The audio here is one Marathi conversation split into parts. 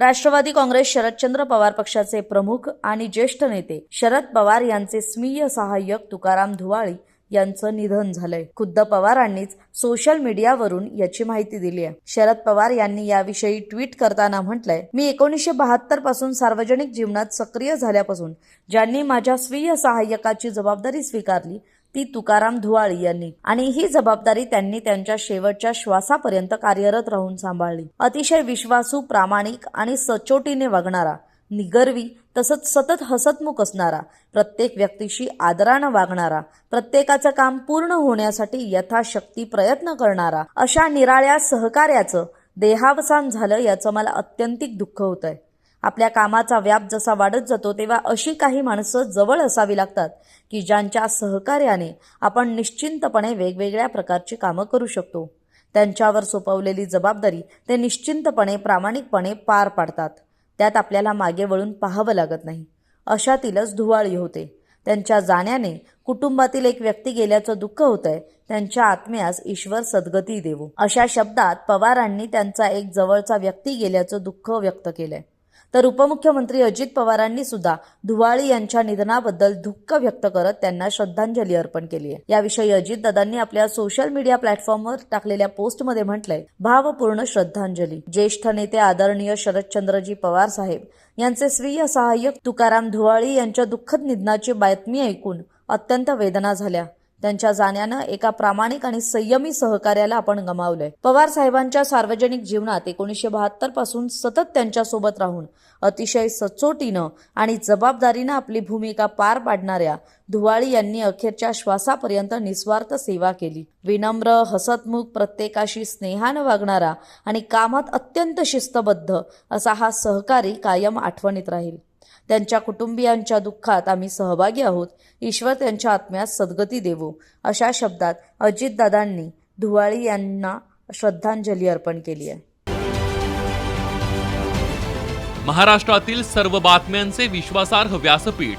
राष्ट्रवादी काँग्रेस शरदचंद्र पवार पक्षाचे प्रमुख आणि ज्येष्ठ नेते शरद पवार यांचे स्मीय सहाय्यक तुकाराम धुवाळी यांचं निधन झालंय. खुद्द पवारांनीच सोशल मीडियावरून याची माहिती दिली आहे. शरद पवार यांनी याविषयी ट्विट करताना म्हटलंय मी एकोणीसशे बहात्तरपासून सार्वजनिक जीवनात सक्रिय झाल्यापासून ज्यांनी माझ्या स्वीय सहाय्यकाची जबाबदारी स्वीकारली ती तुकाराम धुवाळी यांनी. आणि ही जबाबदारी त्यांनी त्यांच्या शेवटच्या श्वासापर्यंत कार्यरत राहून सांभाळली. अतिशय विश्वासू प्रामाणिक आणि सचोटीने वागणारा निगर्वी तसंच सतत हसतमुख असणारा प्रत्येक व्यक्तीशी आदरानं वागणारा प्रत्येकाचं काम पूर्ण होण्यासाठी यथाशक्ती प्रयत्न करणारा अशा निराळ्या सहकार्याचं देहावसान झालं याचं मला अत्यंतिक दुःख होत आहे आपल्या कामाचा व्याप जसा वाढत जातो तेव्हा अशी काही माणसं जवळ असावी लागतात की ज्यांच्या सहकार्याने आपण निश्चिंतपणे वेगवेगळ्या प्रकारची कामं करू शकतो. त्यांच्यावर सोपवलेली जबाबदारी ते निश्चिंतपणे प्रामाणिकपणे पार पाडतात. त्यात आपल्याला मागे वळून पाहावं लागत नाही. अशातीलच धुवाळी होते. त्यांच्या जाण्याने कुटुंबातील एक व्यक्ती गेल्याचं दुःख होतंय त्यांच्या आत्म्यास ईश्वर सद्गती देवो. अशा शब्दात पवारांनी त्यांचा एक जवळचा व्यक्ती गेल्याचं दुःख व्यक्त केलंय. तर उपमुख्यमंत्री अजित पवारांनी सुद्धा धुवाळी यांच्या निधनाबद्दल दुःख व्यक्त करत त्यांना श्रद्धांजली अर्पण केली आहे. याविषयी अजितदादांनी आपल्या सोशल मीडिया प्लॅटफॉर्मवर टाकलेल्या पोस्टमध्ये म्हटलंय भावपूर्ण श्रद्धांजली. ज्येष्ठ नेते आदरणीय शरदचंद्रजी पवार साहेब यांचे स्वीय सहाय्यक तुकाराम धुवाळी यांच्या दुःखद निधनाची बातमी ऐकून अत्यंत वेदना झाल्या. त्यांच्या जाण्यानं एका प्रामाणिक आणि संयमी सहकार्याला आपण गमावलंय. पवार साहेबांच्या सार्वजनिक जीवनात एकोणीसशे बहात्तरपासून सतत त्यांच्यासोबत राहून अतिशय सचोटीनं आणि जबाबदारीनं आपली भूमिका पार पाडणाऱ्या धुवाळी यांनी अखेरच्या श्वासापर्यंत निस्वार्थ सेवा केली. विनम्र हसतमुख प्रत्येकाशी स्नेहानं वागणारा आणि कामात अत्यंत शिस्तबद्ध असा हा सहकारी कायम आठवणीत राहील. त्यांच्या कुटुंबियांच्या दुःखात आम्ही सहभागी आहोत. ईश्वर त्यांच्या आत्म्यास सद्गती देवो. अशा शब्दात अजितदादांनी धुवाळी यांना श्रद्धांजली अर्पण केली आहे. महाराष्ट्रातील सर्व बातम्यांचे विश्वासार्ह व्यासपीठ.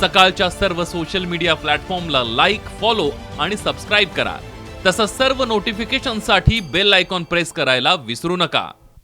सकाळच्या सर्व सोशल मीडिया प्लॅटफॉर्मला लाईक फॉलो आणि सबस्क्राईब करा. तसंच सर्व नोटिफिकेशनसाठी बेल आयकॉन प्रेस करायला विसरू नका.